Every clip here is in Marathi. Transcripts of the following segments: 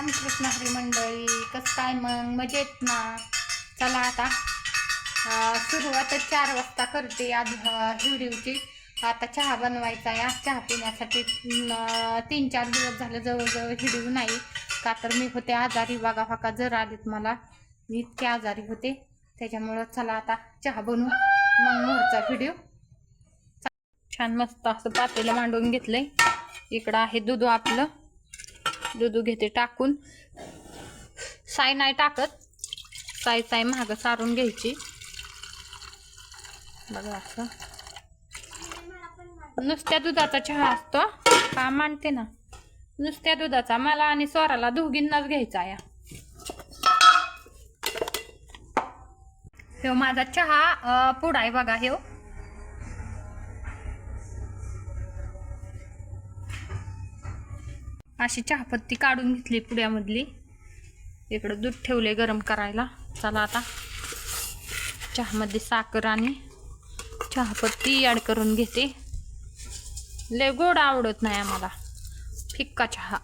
रामकृष्ण हरी मंडळी कसं काय मग? मजेत ना? चला आता अं, सुरुवातच चार वाजता करते आज व्हिडिओची. आता चहा बनवायचा आहे. आज चहा पिण्यासाठी तीन चार दिवस झालं जवळजवळ व्हिडिओ नाही. का तर मी होते आजारी. वागा फाका हो जर आलीत मला. मी इतके आजारी होते. त्याच्यामुळं चला आता चहा बनवू. मग मोरचा व्हिडिओ. छान मस्त असं पातेलं मांडून घेतलंय. इकडं आहे दूध आपलं. दूध घेते टाकून. साय नाही टाकत. साय साय महाग सारून घ्यायची. बघा असं. नुसत्या दुधाचा चहा असतो. का मांडते ना. नुसत्या दुधाचा. मला आणि स्वराला दोघींनाच घ्यायचा या. ह्यो माझा चहा पुडा आहे बघा ह्यो. अशी चहापत्ती काढून घेतली पुड्यामधली. इकडं दूध ठेवले गरम करायला. चला आता. चहामध्ये साखर आणि चहापत्ती ॲड करून घेते. लय गोड आवडत नाही आम्हाला. फिक्का चहा.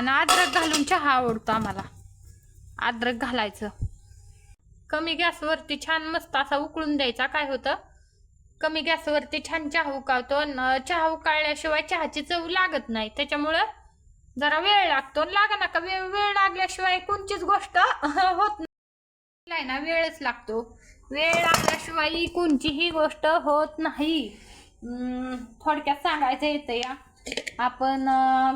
आणि अद्रक घालून चहा आवडतो आम्हाला. अद्रक घालायचं. कमी गॅसवरती छान मस्त असा उकळून द्यायचा. काय होतं? कमी गॅसवरती छान चहा उकाळतो चहा उकाळल्याशिवाय चहाची चव लागत नाही. त्याच्यामुळं जरा वेळ लागतो. लागा ना का वेळ वेळ लागल्याशिवाय कोणतीच गोष्ट होत नाही. ना वेळच लागतो. वेळ लागल्याशिवाय कोणतीही गोष्ट होत नाही. थोडक्यात सांगायचं येतं या. आपण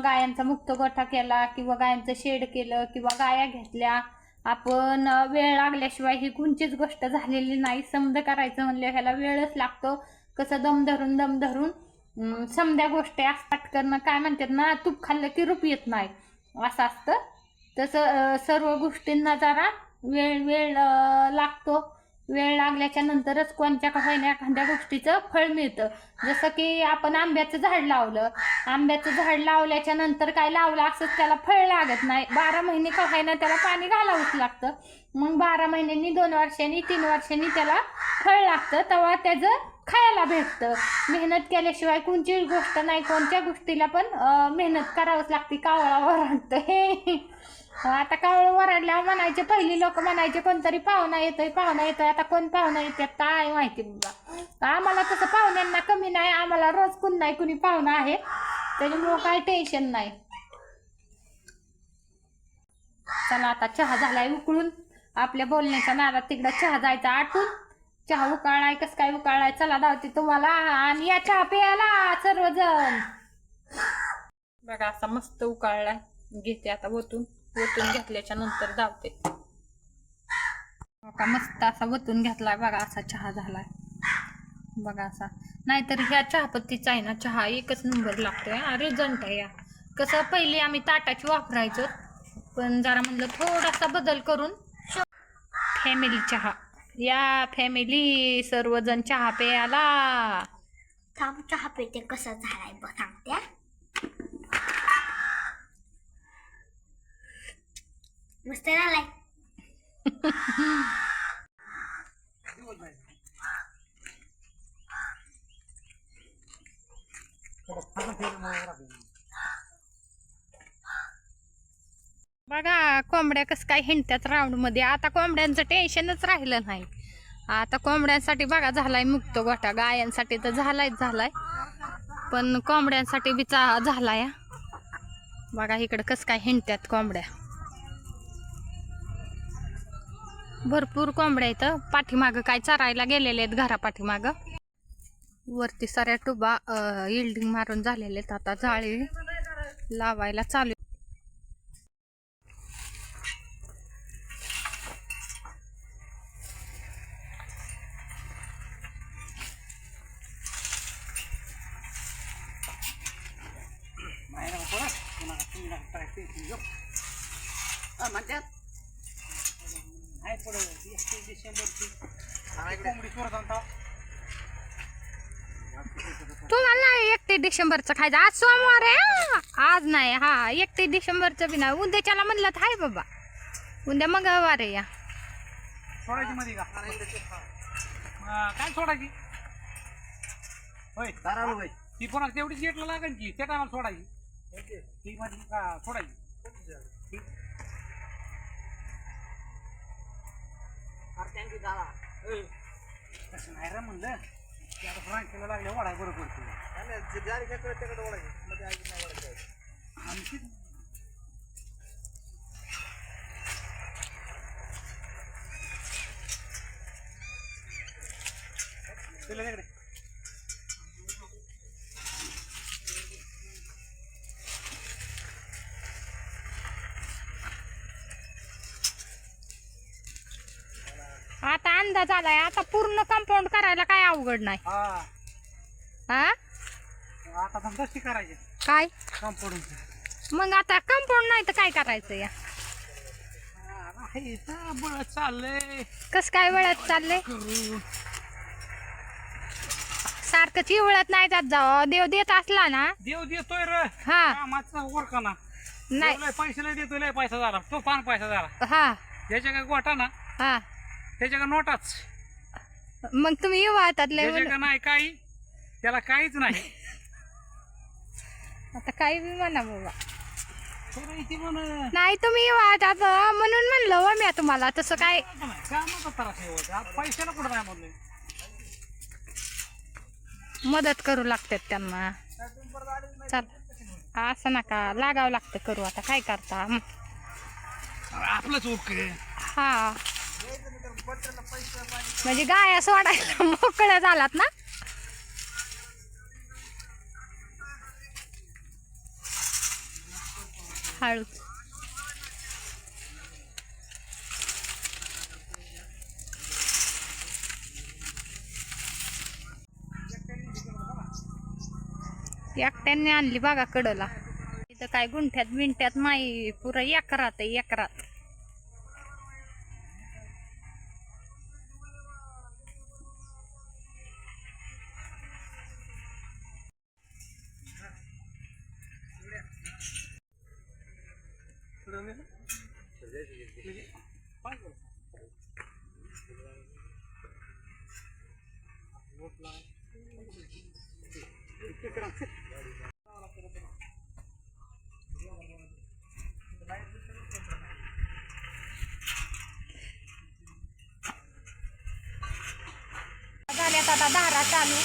गायांचा मुक्त गोठा केला किंवा गायांचं शेड केलं किंवा गाया घेतल्या आपण वेळ लागल्याशिवाय ही कोणचीच गोष्ट झालेली नाही. समज करायचं म्हणलं ह्याला वेळच लागतो. कसं दम धरून दम धरून समध्या समद्या गोष्टी असतात. करणं काय म्हणतात ना तूप खाल्लं की रूप येत नाही. असं असतं. तसं सर्व गोष्टींना जरा वेळ वेळ लागतो. वेळ लागल्याच्या नंतरच कोणत्या का होईना एखाद्या गोष्टीचं फळ मिळतं. जसं की आपण आंब्याचं झाड लावलं. आंब्याचं झाड लावल्याच्या नंतर काय लावलं असंच त्याला फळ लागत नाही. बारा महिने का होईना त्याला पाणी घालावंच लागतं. मग बारा महिन्यांनी दोन वर्षांनी तीन वर्षांनी त्याला फळ लागतं. तेव्हा त्याचं खायला भेटतं. मेहनत केल्याशिवाय कोणची गोष्ट नाही. कोणत्या गोष्टीला पण मेहनत करावंच लागते. कावळावर लागतं हे. आता कावळ वरडल्यावर म्हणायचे पहिली लोक म्हणायचे कोणतरी पाहुणा येतोय पाहुणा येतोय आता कोण पाहुणा येते काय माहिती बाबा आम्हाला तसं पाहुण्यांना कमी नाही आम्हाला रोज कुण नाही कुणी पाहुणा आहे. त्याच्यामुळं काय टेन्शन नाही. चला आता चहा झालाय उकळून. आपल्या बोलण्याच्या नादात तिकडं चहा जायचा आटून. चहा उकाळाय कस काय उकाळाय चला धावते तुम्हाला. आणि या चहा प्यायला सर्वजण. बघा असा मस्त उकाळलाय. घेते आता वतून वतून घेतल्याच्या नंतर धावते. बघा मस्त असा वतून घेतलाय बघा असा चहा झालाय. बघा असा. नाहीतर ह्या चहापत्तीचा आहे ना चहा एकच नंबर लागतोय हा रिझल्ट आहे या कसं पहिली आम्ही ताटाची वापरायचो पण जरा म्हणलं थोडासा बदल करून फॅमिली चहा. या फॅमिली सर्वजण चहा प्यायला. थांब चहा पिते कसं झालाय बघ सांगते हा. मस्त झालाय बघा कोंबड्या कसं काय हिंडत्यात राऊंडमध्ये. आता कोंबड्यांचं टेन्शनच राहिलं नाही. आता कोंबड्यांसाठी बघा झालाय मुक्त गोठा गायांसाठी तर झालायच झालाय. पण कोंबड्यांसाठी बी चा झालाय. बघा इकडं कसं काय हिंडत्यात कोंबड्या. भरपूर कोंबड्या इथं पाठीमागं काय चरायला गेलेले आहेत घरा पाठीमागं वरती साऱ्या टुबा इल्डिंग मारून झालेले आहेत. आता जाळी लावायला चालू तुम्हाला एकतीस एकटे डिसेंबरचं खायचं. आज सोमवार आहे आज नाही हा. एकतीस डिसेंबरचं बी नाही. उद्याच्याला म्हणलं तर आहे बाबा. उद्या मंगळवार आहे या. सोडायची. मध्ये का काय सोडायची होय ताराळू भाई ती पण तेवढीच गेटला लागेल की त्या टायमाला सोडायची ती मध्ये का सोडायची दादा तसं नाही रे म्हणलं ते आता फ्रांकीला लागले वाढाय बरं पडतो आणखी तिला तिकडे आलाय आता पूर्ण कंपाऊंड करायला काय अवघड नाही. हा. आता धंदा करायचे? काय? कंपाऊंड मग आता कंपाऊंड नाही तर काय करायचं या? चाललंय. कस काय वेळात चाललंय? सारखं चिवळत नाही जात जावं. देव देत असला ना? देव देतोय रे. हा. कामाचा वरकाना नाही. पैसे लय देतोय लय पैसा झाला. तो पान पैसा झाला. हा. ज्याच्या काय गोटा ना? हा. त्याच्या का नोटाच. मग तुम्ही येऊ का नाही काही त्याला काहीच नाही. आता काही बी म्हणा बाबा. इथे नाही तुम्ही येऊ म्हणून म्हणलं व मी तुम्हाला. तसं काय? कामाचा त्रास आहे होत. आज पैशाला कुठं नाही म्हणलं. मदत करू लागतात त्यांना. चल असं नका. लागावं लागतं करू आता. काय करता? हं. आपलंच ओके हा. म्हणजे गाया सोडायला मोकळ्या झालात ना? हळू. एकट्याने आणली बघा कडला. इथं काय गुंठ्यात बिंठ्यात नाही पुरं एकरात आहे एकरात. झाल्यात आता धारा चालू.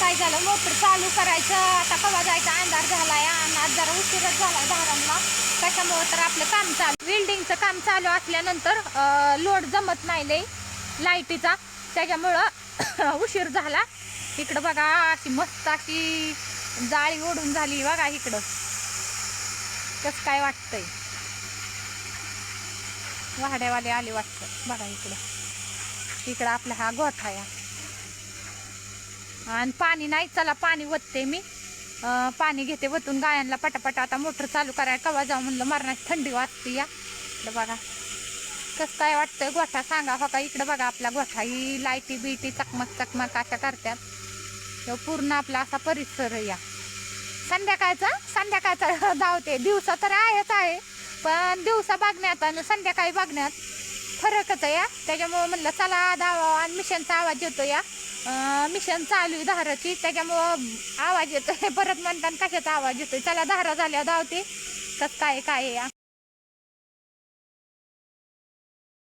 काय झालं? मोटर चालू करायचं. आता कवा जायचा? अंधार झालाय. आज जरा उशीरच झालाय धारांना त्याच्यामुळं तर आपलं काम चालू. बिल्डिंगचं काम चालू असल्यानंतर लोड जमत नाही लाईटीचा त्याच्यामुळं उशीर झाला. इकडं बघा अशी मस्त अशी जाळी ओढून झाली बघा इकडं. कसं काय वाटतंय. वाड्यावाले आले वाटतं. बघा इकडं. इकडं आपला हा गोठा या आणि पाणी नाही चला पाणी वतते मी. पाणी घेते वतून गायांना पटापटा. आता मोटर चालू करायला कवा जाऊ म्हणलं मरणाची थंडी वाजते या. इकडं बघा. कसं काय वाटतंय गोठा सांगा हो का? इकडं बघा आपला गोठा. ही लाईटी बिटी चकमक चकमक अशा करतात पूर्ण आपला असा परिसर या. संध्याकाळचा संध्याकाळचा धावते. दिवसा तर आहेच आहे पण दिवसा बघण्यात आणि संध्याकाळी बघण्यात फरकच आहे या. त्याच्यामुळं म्हणलं चला धावा आणि मिशनचा आवाज येतो या. मिशन चालू आहे धाराची. त्याच्यामुळं आवाज येतोय. परत म्हणताना कशाचा आवाज येतो चला धारा झाल्या धावते. तर काय काय आहे या?